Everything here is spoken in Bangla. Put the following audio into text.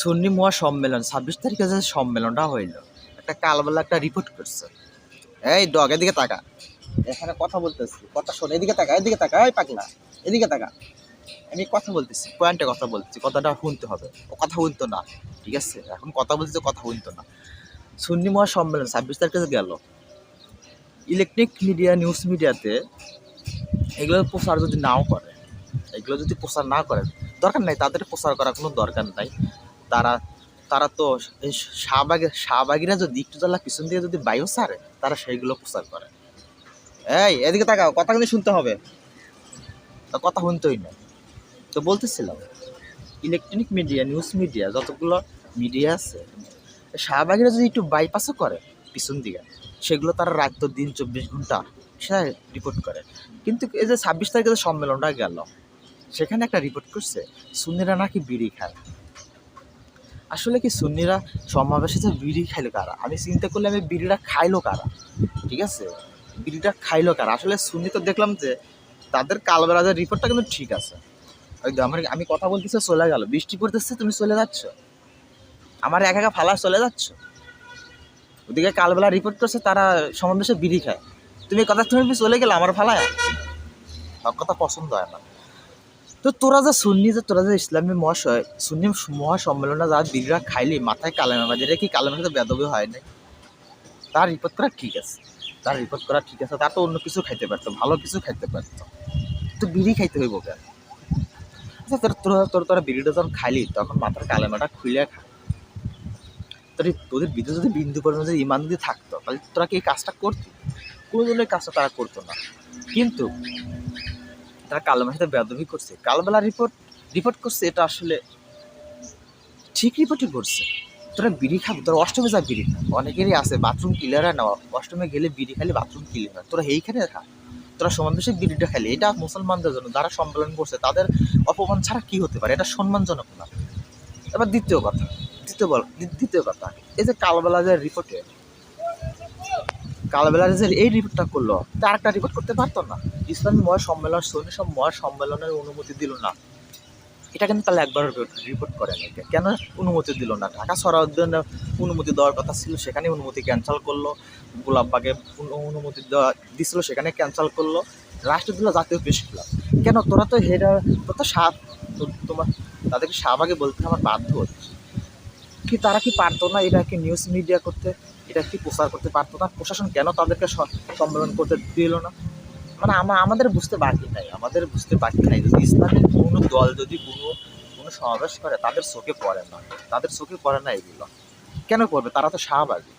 সুন্নি মহা সম্মেলন ছাব্বিশ তারিখে যে সম্মেলনটা হইল, একটা কালবেলা একটা রিপোর্ট করছে। এই ডগ, এদিকে তাকা। এখানে কথা বলতেছি, কথা শোন, এদিকে তাকা এদিকে তাকা, এই পাগলা, এদিকে তাকা। আমি কথা বলতেছি পয়েন্টে কথা বলতেছি, কথাটা শুনতে হবে। ও কথা শুনতো না, ঠিক আছে? এখন কথা বলতেছে কথা শুনতো না। সুন্নি মহা সম্মেলন ছাব্বিশ তারিখে গেল ইলেকট্রিক মিডিয়া নিউজ মিডিয়াতে এগুলো প্রচার যদি নাও করে, এগুলো যদি প্রচার না করে, দরকার নাই, তাদের প্রচার করার কোনো দরকার নাই। তারা তারা তো শাহবাগের শাহবাগিরা যদি একটু জ্বালা পিছন দিয়ে যদি বায়ু ছাড়ে তারা সেইগুলো প্রচার করে। এই, এদিকে তাকাও, কথা কিন্তু শুনতে হবে। তা কথা শুনতেই না তো বলতেছিলাম ইলেকট্রনিক মিডিয়া নিউজ মিডিয়া যতগুলো মিডিয়া আছে, শাহবাগিরা যদি একটু বাইপাসও করে পিছন দিকে, সেগুলো তারা রাত তো দিন চব্বিশ ঘণ্টা সেটা রিপোর্ট করে। কিন্তু এই যে ছাব্বিশ তারিখে যে সম্মেলনটা গেল, সেখানে একটা রিপোর্ট করছে, সুন্নিরা নাকি বিড়ি খায়। আসলে কি সুন্নিরা সমাবেশে যে বিড়ি খাইলো কারা? আমি চিন্তা করলে আমি বিড়িটা খাইলো কারা? ঠিক আছে? বিড়িটা খাইলো কারা? আসলে সুন্নি তো দেখলাম যে তাদের কালবেলাজের রিপোর্টটা কিন্তু ঠিক আছে। আমার আমি কথা বলতেছি, চলে গেল। বৃষ্টি পড়তেছে, তুমি চলে যাচ্ছ? আমার একা একা ফালা চলে যাচ্ছ? ওদিকে কালবেলা রিপোর্ট করছে, তারা সমাবেশে বিড়ি খায়। তুমি কথা তুমি চলে গেলে আমার ফালায়? সব কথা পছন্দ হয় না। তো তোরা যে সুন্নি যে তোরা যে ইসলামী মহাশয় সুন্নি মহা সম্মেলনে যা বিড়িরা খাইলি, মাথায় কালেমা এটা কি কালেমার সাথে বেদবি হয় নাই? তার রিপোর্ট করা ঠিক আছে। তার রিপোর্ট করা ঠিক আছে, তার তো অন্য কিছু খাইতে পারতো, ভালো কিছু খাইতে পারতো। তো বিড়ি খাইতে হইব কেন? আচ্ছা তোর তোরা তোর তোরা বিড়িটা যখন খাইলি, তখন মাথার কালেমাটা খুলে খা। তোর তোদের ভিতরে যদি বিন্দু পরিমাণ যদি ইমান যদি থাকতো, তাহলে তোরা কি এই কাজটা করতি? কোনো জনের কাজটা তারা করতো না। কিন্তু তারা কালবেলার সাথে বেদবি করছে। কালবেলা রিপোর্ট রিপোর্ট করছে এটা আসলে ঠিক রিপোর্টই করছে। তোরা বিড়ি খাবি, তোরা অষ্টমে যা বিড়ি খা। অনেকেরই আছে বাথরুম ক্লিয়ার হয় না অষ্টমে গেলে বিড়ি খালি বাথরুম ক্লিয়ার হয়। তোরা এইখানে খা। তোরা সমাবেশে বিড়িটা খালি এটা মুসলমানদের জন্য, যারা সম্মেলন করছে, তাদের অপমান ছাড়া কি হতে পারে? এটা সম্মানজনক না। এবার দ্বিতীয় কথা, দ্বিতীয় দ্বিতীয় কথা। এই যে কালবেলা যে রিপোর্টে কালবেলার যে এই রিপোর্টটা করল। তার একটা রিপোর্ট করতে পারতো না। ইসলামী মহা সম্মেলন সৈন্য সব মহা সম্মেলনের অনুমতি দিল না। এটা কিন্তু তাহলে একবার রিপোর্ট করে নাই কেন অনুমতি দিল না? ঢাকা সরাউদ্দিন অনুমতি দেওয়ার কথা ছিল সেখানে অনুমতি ক্যান্সেল করল। গোলাপবাগে অনুমতি দেওয়া দিছিল, সেখানে ক্যান্সেল করল। লাস্টে দিল জাতীয় প্রেস ক্লাব কেন? তোরা তো হেডার তোর তো সাপ তোমার তাদেরকে শাহবাগে বলতে আমার বাধ্য হচ্ছে কি তারা কি পারতো না এটা কি নিউজ মিডিয়া করতে? এটা কি প্রচার করতে পারতো না? প্রশাসন কেন তাদেরকে সম্মেলন করতে দিল না? মানে আমার আমাদের বুঝতে বাকি নাই। আমাদের বুঝতে বাকি নাই যদি ইসলামের কোনো দল যদি কোনো কোনো সমাবেশ করে, তাদের চোখে পড়ে না। তাদের চোখে পড়ে না এগুলো। কেন করবে? তারা তো শাহবাগী।